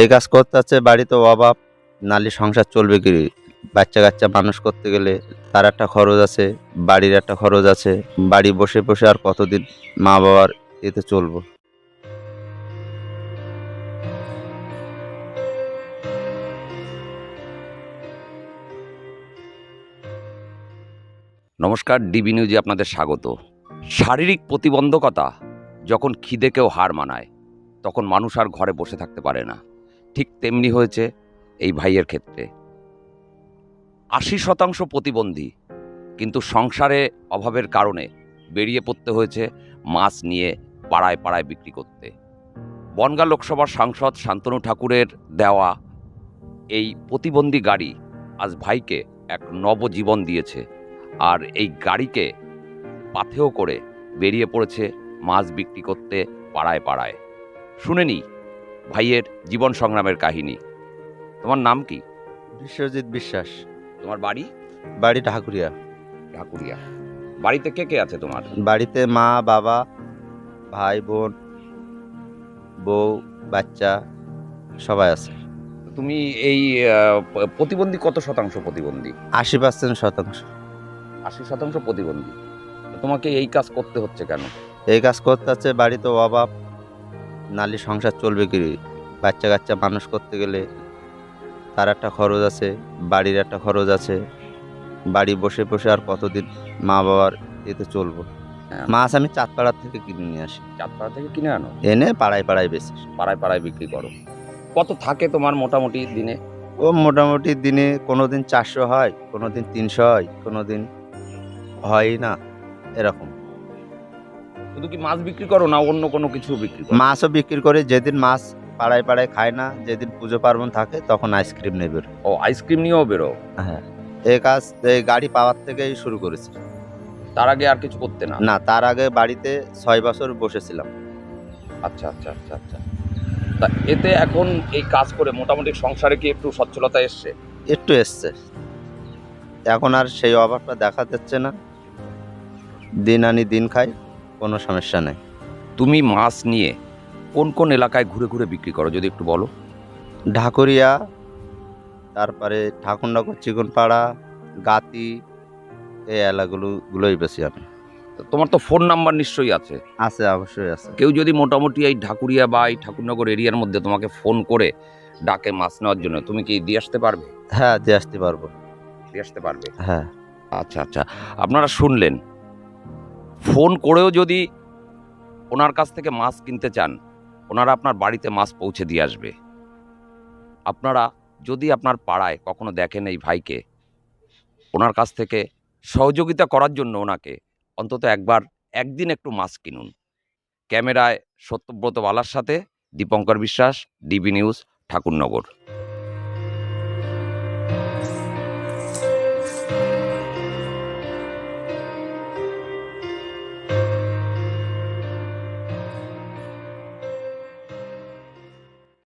এই কাজ করতে হচ্ছে, বাড়িতে অভাব, নালি সংসার চলবে কি? বাচ্চা কাচ্চা মানুষ করতে গেলে তার একটা খরচ আছে, বাড়ির একটা খরচ আছে, বাড়ি বসে বসে আর কতদিন মা বাবার এতে চলবো? নমস্কার, ডিবি নিউজে আপনাদের স্বাগত। শারীরিক প্রতিবন্ধকতা, যখন খিদেকেও হার মানায়, তখন মানুষ আর ঘরে বসে থাকতে পারে না। ঠিক তেমনি হয়েছে এই ভাইয়ের ক্ষেত্রে। আশি শতাংশ প্রতিবন্ধী, কিন্তু সংসারে অভাবের কারণে বেরিয়ে পড়তে হয়েছে মাছ নিয়ে পাড়ায় পাড়ায় বিক্রি করতে। বনগা লোকসভার সাংসদ শান্তনু ঠাকুরের দেওয়া এই প্রতিবন্ধী গাড়ি আজ ভাইকে এক নবজীবন দিয়েছে আর এই গাড়িকে পাথেও করে বেরিয়ে পড়েছে মাছ বিক্রি করতে পাড়ায় পাড়ায়। শুনে নি ভাইয়ের জীবন সংগ্রামের কাহিনী। তোমার নাম কি? বিশ্বজিৎ বিশ্বাস। তোমার বাড়ি? বাড়ি ঠাকুরিয়া ঢাকুরিয়া। বাড়িতে কে কে আছে তোমার? বাড়িতে মা বাবা ভাই বোন বউ বাচ্চা সবাই আছে। তুমি এই প্রতিবন্ধী কত শতাংশ প্রতিবন্ধী? আশি পার্সেন্ট শতাংশ। আশি শতাংশ প্রতিবন্ধী। তোমাকে এই কাজ করতে হচ্ছে কেন? এই কাজ করতে হচ্ছে বাড়িতে অভাব নালি সংসার চলবে কি? বাচ্চা কাচ্চা মানুষ করতে গেলে তার একটা খরচ আছে বাড়ির একটা খরচ আছে। বাড়ি বসে বসে আর কতদিন মা বাবার এতে চলবো? হ্যাঁ। মাছ আমি চাঁদপাড়ার থেকে কিনে নিয়ে আসি। চাঁদপাড়া থেকে কিনে আনো? এনে পাড়ায় পাড়ায় বেশি পাড়ায় পাড়ায় বিক্রি করো। কত থাকে তোমার মোটামুটি দিনে? ও মোটামুটি দিনে কোনো দিন চারশো হয় কোনো দিন তিনশো হয় কোনো দিন হয় না এরকম। শুধু কি মাছ বিক্রি করো না অন্য কোনো কিছু বিক্রি করো? মাছও বিক্রি করে যেদিন মাছ পাড়ায় পাড়ায় খায় না যেদিন পুজো পার্বণ থাকে তখন আইসক্রিম নিয়ে বেরো ও আইসক্রিম নিয়েও বেরো? হ্যাঁ। এই কাজ এই গাড়ি পাওয়ার থেকেই শুরু করেছি। তার আগে আর কিছু করতে না? না তার আগে বাড়িতে ছয় বছর বসেছিলাম। আচ্ছা আচ্ছা আচ্ছা আচ্ছা। তা এতে এখন এই কাজ করে মোটামুটি সংসারে কি একটু সচ্ছলতা এসছে? একটু এসছে। এখন আর সেই অভাবটা দেখা যাচ্ছে না। দিন আনি দিন খাই। কোনো সমস্যা নেই। তুমি মাছ নিয়ে কোন কোন এলাকায় ঘুরে ঘুরে বিক্রি করো যদি একটু বলো? ঢাকুরিয়া তারপরে ঠাকুরনগর চিকনপাড়া গাতি এই এলাকাগুলো গুলোই বেশি আমি। তো তোমার তো ফোন নাম্বার নিশ্চয়ই আছে। আছে অবশ্যই আছে। কেউ যদি মোটামুটি এই ঢাকুরিয়া বা এই ঠাকুরনগর এরিয়ার মধ্যে তোমাকে ফোন করে ডাকে মাছ নেওয়ার জন্য তুমি কি দিয়ে আসতে পারবে? হ্যাঁ দিয়ে আসতে পারব। দিয়ে আসতে পারবে? হ্যাঁ। আচ্ছা আচ্ছা। আপনারা শুনলেন ফোন করেও যদি ওনার কাছ থেকে মাছ কিনতে চান, ওনারা আপনার বাড়িতে মাছ পৌঁছে দিয়ে আসবে। আপনারা যদি আপনার পাড়ায় কখনো দেখেন এই ভাইকে, ওনার কাছ থেকে সহযোগিতা করার জন্য ওনাকে অন্তত একবার, একদিন একটু মাছ কিনুন। ক্যামেরায় সত্যব্রত বালার সাথে দীপঙ্কর বিশ্বাস, ডিবি নিউজ, ঠাকুরনগর।